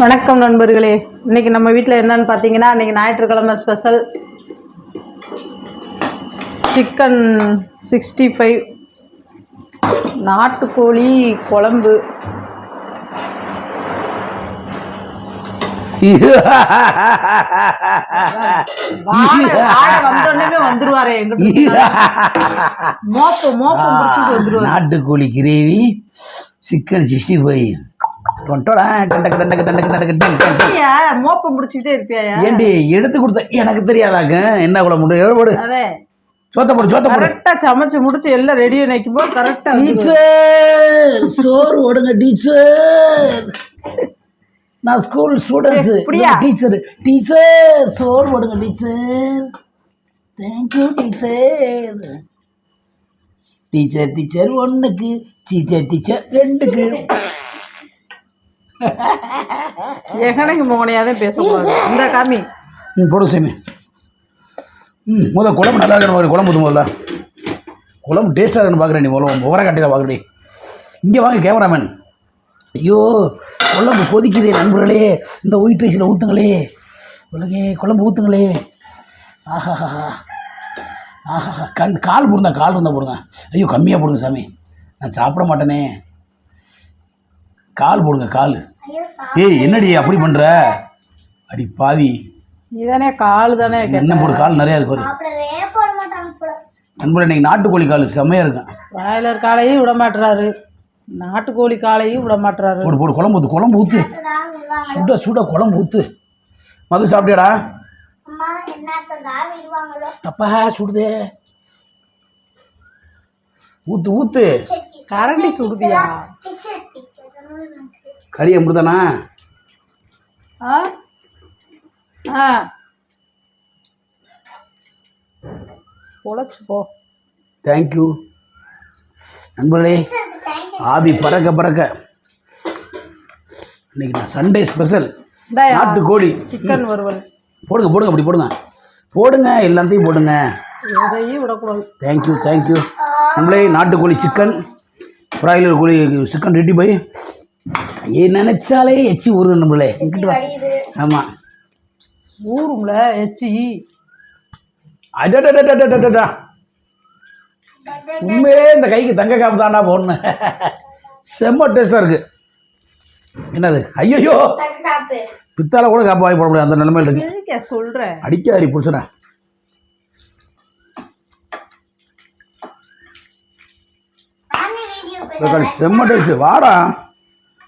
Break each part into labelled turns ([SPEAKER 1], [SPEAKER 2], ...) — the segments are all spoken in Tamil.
[SPEAKER 1] வணக்கம் நண்பர்களே. இன்னைக்கு நம்ம வீட்டில் என்னன்னு பார்த்தீங்கன்னா இன்னைக்கு ஞாயிற்றுக்கிழமை ஸ்பெஷல் சிக்கன் சிக்ஸ்டி ஃபைவ் நாட்டுக்கோழி குழம்பு.
[SPEAKER 2] நாட்டுக்கோழி கிரேவி சிக்கன் சிக்ஸ்டி ஃபைவ்
[SPEAKER 1] மோப்பம் முடிச்சுக்கிட்டே இருப்பியா
[SPEAKER 2] ஏண்டி எடுத்து கொடுத்த எனக்கு தெரியாதாங்க. என்ன குழம்பு எவ்வளோ போடு. சோத்த போடு சோத்த போடு.
[SPEAKER 1] கரெக்டா சமைச்சு முடிச்சு எல்லாம் ரெடியா நிற்கும் போது கரெக்டா
[SPEAKER 2] டீச்சர் சோறு ஓடுங்க டீச்சர். நான் ஸ்கூல் ஸ்டூடெண்ட்ஸ்
[SPEAKER 1] இப்படியா?
[SPEAKER 2] டீச்சர். டீச்சர் சோறு ஓடுங்க teacher. Thank you teacher. Teacher teacher ஒன்றுக்கு டீச்சர் டீச்சர் ரெண்டுக்கு.
[SPEAKER 1] எகனைக்கு பேச பேசக்கூடாது இந்த காமி.
[SPEAKER 2] ம் போடு சாமி. ம் முத குழம்பு நல்லா இருக்கணும் குழம்பு முதல்ல. குழம்பு டேஸ்ட்டாக இருக்குன்னு பார்க்குறேன் நீ முதல்ல ஓர கட்டியில் பார்க்குறேன் இங்கே வாங்க கேமராமேன் ஐயோ குழம்பு கொதிக்குதே நண்பர்களே. இந்த ஒயிட் ரைஸில் ஊற்றுங்களே உலகே குழம்பு ஊற்றுங்களே ஆஹாஹா. ஆஹா கண் கால் போடுங்க கால் இருந்தால் போடுங்க. ஐயோ கம்மியாக போடுங்க சாமி. நான் சாப்பிட மாட்டேனே. கால் போடுங்க கால். ஏய் என்னடி அப்படி பண்ணுற அடி பாவி.
[SPEAKER 1] நீதானே காலு தானே
[SPEAKER 2] என்ன போடு கால் நிறையா இருக்கு நண்பர் இன்னைக்கு நாட்டுக்கோழி கால் செம்மையாக இருக்கும்
[SPEAKER 1] பிராய்லர் காலையும் விட மாட்டுறாரு நாட்டுக்கோழி காலையும் விட மாட்டுறாரு
[SPEAKER 2] போடு போடு குழம்பு ஊற்று குழம்பு ஊற்று சுட சுட குழம்பு ஊற்று மது சாப்பிட்டியாடா? அப்பா சுடுதே. ஊற்று ஊற்று
[SPEAKER 1] கரண்டி சுடுதியா?
[SPEAKER 2] கறி
[SPEAKER 1] ஆ? பொழைச்சு போ.
[SPEAKER 2] தேங்க்யூ நண்பர்களே ஆவி பறக்க பறக்க. இன்னைக்கு நான் சண்டே ஸ்பெஷல் நாட்டுக்கோழி
[SPEAKER 1] சிக்கன் வறுவல்.
[SPEAKER 2] போடுங்க போடுங்க அப்படி போடுங்க. போடுங்க எல்லாத்தையும் போடுங்க.
[SPEAKER 1] எதையும் விடக்கூடாது.
[SPEAKER 2] தேங்க்யூ தேங்க்யூ நம்மளே நாட்டுக்கோழி சிக்கன் பிராய்லர் கோழி சிக்கன் ரெடி பை ஏ நினைச்சாலே எச்சி ஊறுது நம்மளே இங்கிட்டு வா. ஆமாம்
[SPEAKER 1] ஊரும்ல எச்சி.
[SPEAKER 2] அடடடடடடடா உண்மையிலே இந்த கைக்கு தங்க காப்பு தாண்டா போடணும். செம்ம டேஸ்ட்டாக இருக்கு. என்னது? ஐயோ பித்தால கூட காப்பு வாங்கி போட முடியாது. அந்த நிலைமையில் இருக்கு.
[SPEAKER 1] சொல்றேன்
[SPEAKER 2] அடிக்காரி புருஷனா. செம்ம டேஸ்ட்டு. வாடா.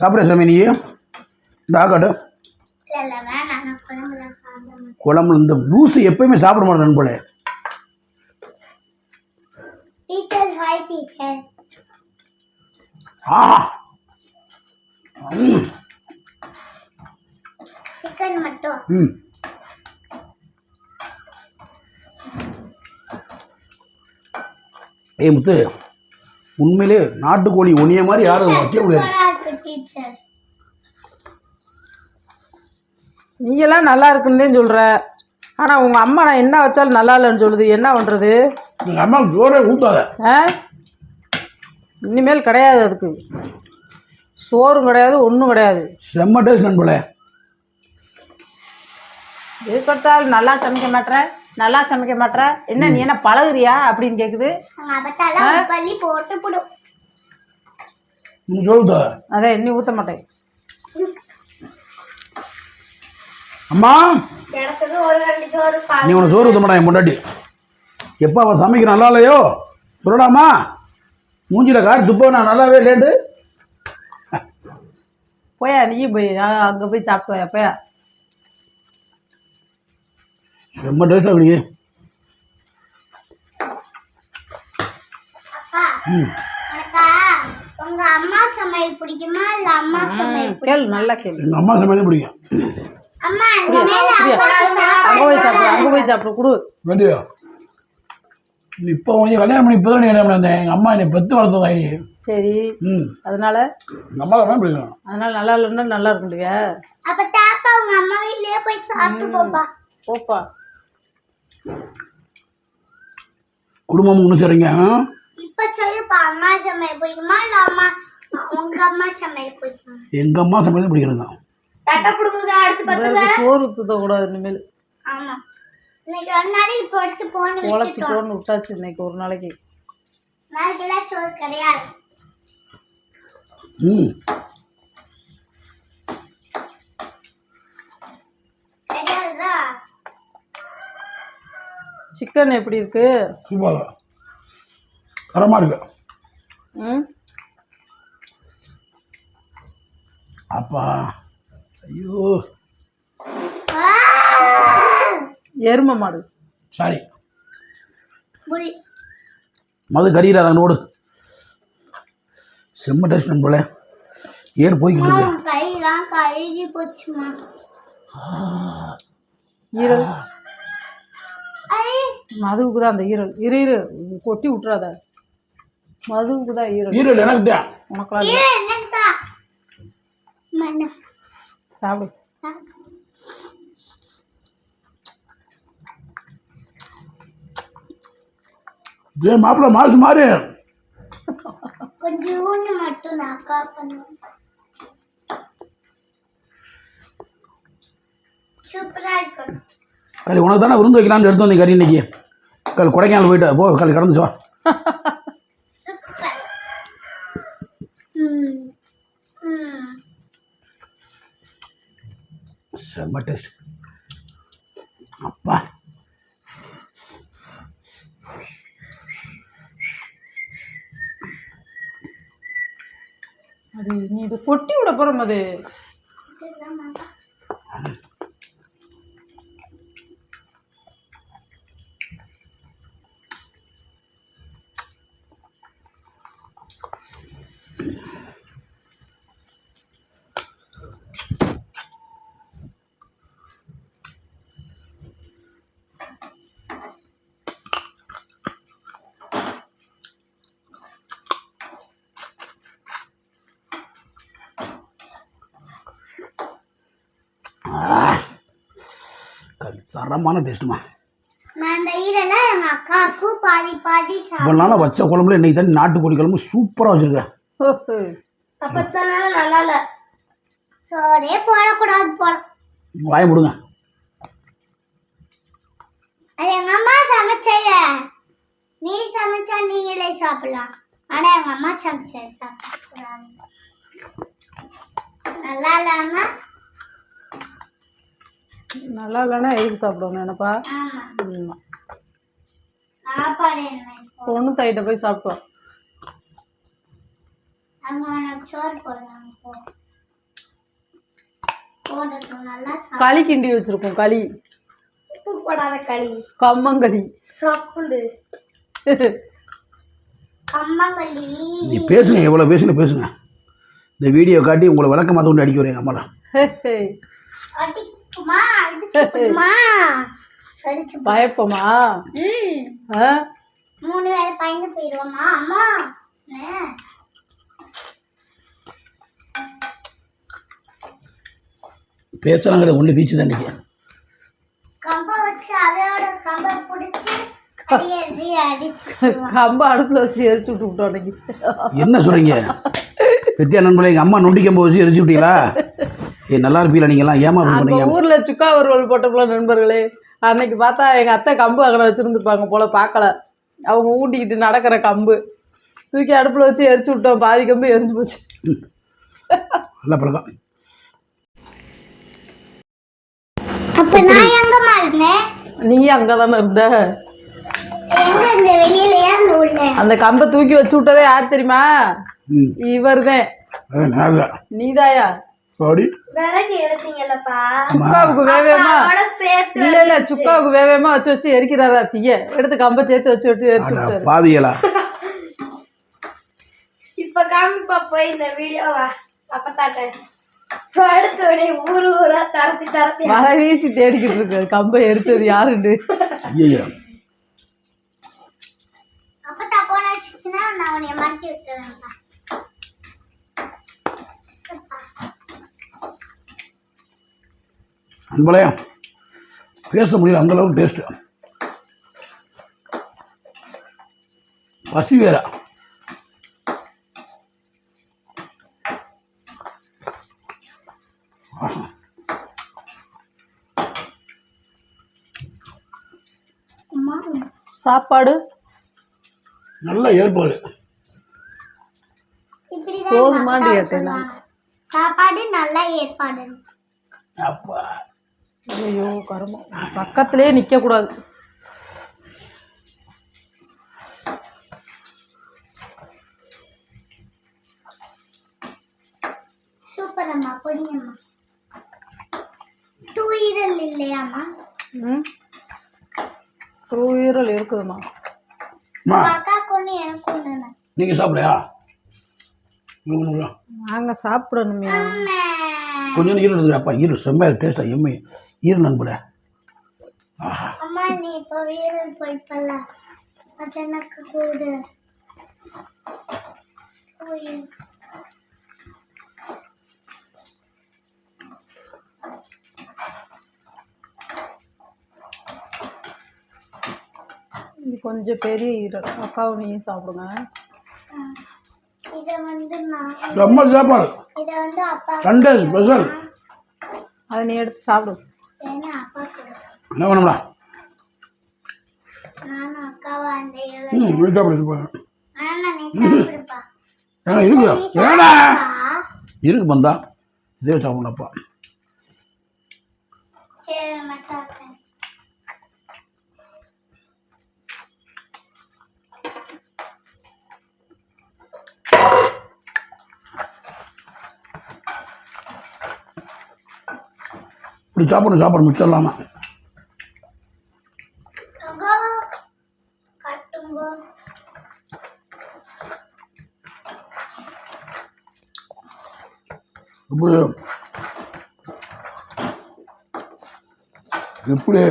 [SPEAKER 2] சாப்பிட சாமி நீ.
[SPEAKER 3] தாக்காடு குழம்புல
[SPEAKER 2] இந்த லூஸு எப்பயுமே சாப்பிட மாட்டேன்
[SPEAKER 3] நண்பளே
[SPEAKER 2] ஆஹா.
[SPEAKER 3] சிக்கன் மட்டும்.
[SPEAKER 2] ம். ஏ முத்து உண்மையிலே நாட்டுக்கோழி ஒன்றிய மாதிரி யாரும் வைக்க முடியாது.
[SPEAKER 1] நீங்கெல்லாம் நல்லா இருக்குன்னு தான் சொல்ற. ஆனா உங்க அம்மா நான் என்ன வச்சாலும் நல்லா இல்லைன்னு சொல்லுது. என்ன பண்றது?
[SPEAKER 2] எங்கள் அம்மாவுக்கு சோறே ஊட்டாத
[SPEAKER 1] ஆ? இனிமேல் கிடையாது அதுக்கு. சோறும் கிடையாது ஒன்றும் கிடையாது.
[SPEAKER 2] செம்ம டேஸ்ட் நண்பர்களே
[SPEAKER 1] எதுக்கெடுத்தாலும் நல்லா சமைக்க மாட்ற? நல்லா சமைக்க மாட்ற? என்ன நீ என்ன பழகுறியா அப்படின்னு கேட்குது
[SPEAKER 3] போட்டு
[SPEAKER 1] அதான் இன்னி ஊற்ற மாட்டேன்.
[SPEAKER 2] அம்மா. நீ உனக்கு சோறு ஊற்ற மாட்டான் என் பொண்டாட்டி. எப்போ அவன் சமைக்க நல்லா இல்லையோ? சொல்லலாமா மூஞ்சில காரி துப்ப நான் நல்லாவே இல்லைன்ட்டு
[SPEAKER 1] போயா நீயும் போய் அங்கே போய் சாப்பிட்டு வாயா போயா.
[SPEAKER 2] நீ
[SPEAKER 3] அப்பா
[SPEAKER 2] ம்.
[SPEAKER 3] உனக்கா உங்க அம்மா சமையல் பிடிக்குமா இல்ல அம்மா சமையல்?
[SPEAKER 1] கேளு நல்லா கேளு.
[SPEAKER 2] எங்கள் அம்மா சமையல் பிடிக்கும்.
[SPEAKER 1] அங்கே போய் சாப்பிடு அங்கே போய் சாப்பிடு கொடு.
[SPEAKER 2] வேண்டியோ? இப்போ கொஞ்சம் கல்யாணம் பண்ணி இப்போ கல்யாணம் பண்ணி எங்கள் அம்மா என்னை பெற்று வளர்த்ததா நீ
[SPEAKER 1] சரி.
[SPEAKER 2] ம்.
[SPEAKER 1] அதனால?
[SPEAKER 2] அம்மா தான் பிடிக்கும்
[SPEAKER 1] அதனால நல்லா இல்லைன்னா நல்லா இருக்கும் இல்லையா?
[SPEAKER 3] அப்ப தாப்பா உங்க அம்மா வீட்லயே போய் சாப்பிட்டு போப்பா.
[SPEAKER 1] போப்பா.
[SPEAKER 2] குடும்பம் ஒன்று சரிங்க
[SPEAKER 3] இப்ப சொல்லுப்பா அம்மா சமையல் பிடிக்குமா இல்ல அம்மா உங்க அம்மா சமையல் பிடிக்குமா
[SPEAKER 2] எங்கள் அம்மா சமையல் பிடிக்கிறேங்க
[SPEAKER 3] தட்டை புடுங்க அடிச்சு
[SPEAKER 1] இவருக்கு சோறு கூடாது இனிமேல்.
[SPEAKER 3] ஆமா. இன்னைக்கு ஒரு நாளைக்கு பொடிச்சு போன்னு
[SPEAKER 1] உழைச்சி
[SPEAKER 3] விட்டுட்டோம்
[SPEAKER 1] போன்னு விட்டாச்சு இன்னைக்கு ஒரு நாளைக்கு.
[SPEAKER 3] நாளைக்கெல்லாம் சோறு கிடையாது.
[SPEAKER 2] ம்.
[SPEAKER 3] கிடையாதுதா?
[SPEAKER 1] சிக்கன் எப்படி இருக்கு?
[SPEAKER 2] சூப்பர் இருக்கு.
[SPEAKER 1] ம்.
[SPEAKER 2] அப்பா. ஐயோ.
[SPEAKER 1] எருமை மாடு.
[SPEAKER 2] சாரி மது கறியிறாத நோடு செம்ம டேஸ்ட் போல. ஏர் போய்கிட்டு
[SPEAKER 3] கையெல்லாம் கழுகி போச்சுமா.
[SPEAKER 1] ஈரல். மதுவுக்கு தான் அந்த ஈரல். இரு இரு. கொட்டி விட்றாத மதுவுக்கு தான் ஈரல்.
[SPEAKER 2] ஈரல் எனக்கு தான்.
[SPEAKER 1] சாப்பிடு
[SPEAKER 2] இதே மாப்பிள்ள மாசு மாறு
[SPEAKER 3] கொஞ்சோண்டு மட்டும் நான் அக்கா பண்ணுவேன் சூப்பரா இருக்கும்
[SPEAKER 2] கல் உனக்கு தானே விருந்து வைக்கலாம்னு எடுத்து வந்தீங்க கறி இன்னைக்கு கல் கொடைக்கானல் போயிட்டு போ கல் கடந்துச்சு வா செம்ம டேஸ்ட். அப்பா.
[SPEAKER 1] அது நீ இது கொட்டி விட போகிற மது
[SPEAKER 2] கல் தரமான டேஸ்ட்டுமா இவ்வளோ நாளாக வச்ச குழம்புல இன்னைக்கு தான் நாட்டுக்கோழி குழம்பு சூப்பராக வச்சுருக்கேன் வாய முடுங்க.
[SPEAKER 3] அது எங்க அம்மா சமைச்சல நீ சமைச்சா நீங்களே சாப்பிடலாம். ஆனா எங்க அம்மா சமைச்சது சாப்பிடக்கூடாது. நல்லா இல்லாம
[SPEAKER 1] நல்லா இல்லைன்னா எதுக்கு சாப்பிடுவோம் என்னப்பா? பொண்ணு தைட்ட போய் சாப்பிட்டோம். களி கிண்டி வச்சிருக்கோம் களி.
[SPEAKER 3] உப்பு போடாத களி.
[SPEAKER 1] கம்மங்களி
[SPEAKER 3] சாப்பிடு. கம்மங்களி
[SPEAKER 2] நீ பேசுங்க எவ்வளோ பேசுங்க பேசுங்க. இந்த வீடியோ காட்டி உங்களை விளக்கமாக கொண்டு அடிக்க வரேன் அம்மாலாம்
[SPEAKER 1] பயப்பமா?
[SPEAKER 3] ம்.
[SPEAKER 1] ஆ?
[SPEAKER 3] மூணு வேலை பயந்து போயிடுவோமா அம்மா?
[SPEAKER 2] கிடையாது ஒன்லி பீச்சு தான்
[SPEAKER 3] கம்பை வச்சு
[SPEAKER 1] அடுப்பில் வச்சு எரிச்சு விட்டு விட்டோம் அன்னைக்கு
[SPEAKER 2] என்ன சொல்கிறீங்க பெத்தியா நண்பர்களே எங்கள் அம்மா நொண்டிக்கம்பை வச்சு எரிச்சு விட்டீங்களா? ஏ நல்லா இருப்பீங்களா நீங்கள்லாம் ஏமா அப்படி பண்ணீங்க?
[SPEAKER 1] ஊரில் சுக்கா வறுவல் போட்டோம்ல நண்பர்களே. அன்னைக்கு பார்த்தா எங்கள் அத்தை கம்பு அங்கே வச்சுருந்துருப்பாங்க போல பார்க்கல. அவங்க ஊட்டிக்கிட்டு நடக்கிற கம்பு. தூக்கி அடுப்பில் வச்சு எரிச்சு விட்டோம். பாதி கம்பு எரிஞ்சு போச்சு.
[SPEAKER 2] நல்ல பழக்கம்.
[SPEAKER 3] அப்ப நான் எங்கம்மா இருந்தேன்
[SPEAKER 1] நீ அங்கே தானே இருந்த?
[SPEAKER 3] எங்க இந்த
[SPEAKER 1] அந்த கம்பை தூக்கி வச்சு விட்டதே யார் தெரியுமா?
[SPEAKER 2] ம்.
[SPEAKER 1] இவர் தான்
[SPEAKER 2] அது நல்லா
[SPEAKER 1] நீதாயா?
[SPEAKER 3] விறகு எடுத்தீங்கல்லப்பா.
[SPEAKER 1] சுக்காவுக்கு வேவேமா?
[SPEAKER 3] அதோட சேர்த்து
[SPEAKER 1] இல்ல இல்ல சுக்காவுக்கு வேவேமா வச்சு வச்சு எரிக்கிறாரா தீய? எடுத்து கம்பை சேர்த்து வச்சு வச்சு எரிச்சு
[SPEAKER 2] பாவிகளா.
[SPEAKER 3] இப்ப காமிப்பா போய் இந்த வீடியோவா அடுத்த உடனே ஊரு ஊரா தரத்தி தரத்தி.
[SPEAKER 1] மழை வீசி தேடிக்கிட்டு இருக்கு கம்பை எரிச்சது யாருண்டு?
[SPEAKER 2] ஐயோ அன்பளே பேச முடியல அந்தளவுக்கு டேஸ்ட்டு பசி வேற.
[SPEAKER 1] சாப்பாடு?
[SPEAKER 2] நல்ல ஏற்பாடு.
[SPEAKER 3] போதுமாண்டு சாப்பாடு நல்ல ஏற்பாடு
[SPEAKER 2] அப்பா.
[SPEAKER 1] ஐயோ கருமம். பக்கத்துலேயே நிற்கக்கூடாது
[SPEAKER 3] சூப்பர் அம்மா பொடிங்கம்மா. டூ ஈரல் இல்லையாம்மா?
[SPEAKER 1] ம்? இருக்குதுமா
[SPEAKER 3] உங்க அக்கா கொண்டு எனக்கு ஒண்ணு
[SPEAKER 2] நீங்கள் சாப்பிடையா
[SPEAKER 1] நாங்கள் சாப்பிடணுமே
[SPEAKER 2] கொஞ்சம் ஈரல் அப்பா. ஈரல் செம்மையாக டேஸ்ட்டாக எம்மை ஈரல் நண்பட ஆஹா.
[SPEAKER 3] அம்மா நீ இப்போ வீரல் போய்ப்பல்ல. அது எனக்கு கூடு. போய்.
[SPEAKER 1] இது கொஞ்சம் பெரிய ஈரல். அக்காவும் நீயும் சாப்பிடுங்க.
[SPEAKER 2] செம்ம சாப்பாடு.
[SPEAKER 3] இதை வந்து அப்பா
[SPEAKER 2] சண்டே ஸ்பெஷல்
[SPEAKER 1] அதை நீ எடுத்து சாப்பிடு.
[SPEAKER 2] என்ன பண்ணம்டா ம்
[SPEAKER 3] சாப்பிடுப்பா.
[SPEAKER 2] ஏன்னா இருக்குதா
[SPEAKER 3] நீ
[SPEAKER 2] ஏடா
[SPEAKER 3] சாப்பிடுப்பா.
[SPEAKER 2] இருக்கு பந்தா. இதே சாப்பிடலப்பா இப்படி சாப்பிடணும் சாப்பிட மிச்சம் இல்லாமல்
[SPEAKER 3] அகோ
[SPEAKER 2] இப்படி இப்படி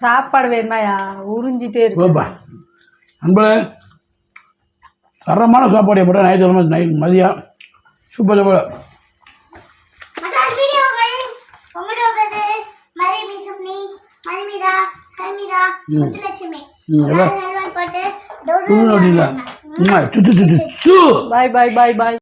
[SPEAKER 1] சாப்பாடு வேணாயா உறிஞ்சிட்டே இருக்கு.
[SPEAKER 2] நண்பர்களே தரமான சாப்பாடு எப்படா ஞாயிற்றுக்கிழமை நைட் மதியம். சூப்பர் சாப்பாடு
[SPEAKER 3] மற்ற வீடியோக்கள் உங்களோடது மரிமி சுப்னி மணிமிதா ஹல்மிதா
[SPEAKER 2] ம்.
[SPEAKER 3] முத்துலட்சுமி.
[SPEAKER 2] ம், எல்லாம்
[SPEAKER 3] எல்லாரும் போட்டு
[SPEAKER 2] தூள்
[SPEAKER 3] டவுன்லோட்
[SPEAKER 2] நோட்டிங்களா
[SPEAKER 3] பண்ணுங்க.
[SPEAKER 2] சுச்சு சுச்சு சு
[SPEAKER 1] பாய் பாய் பாய் பாய்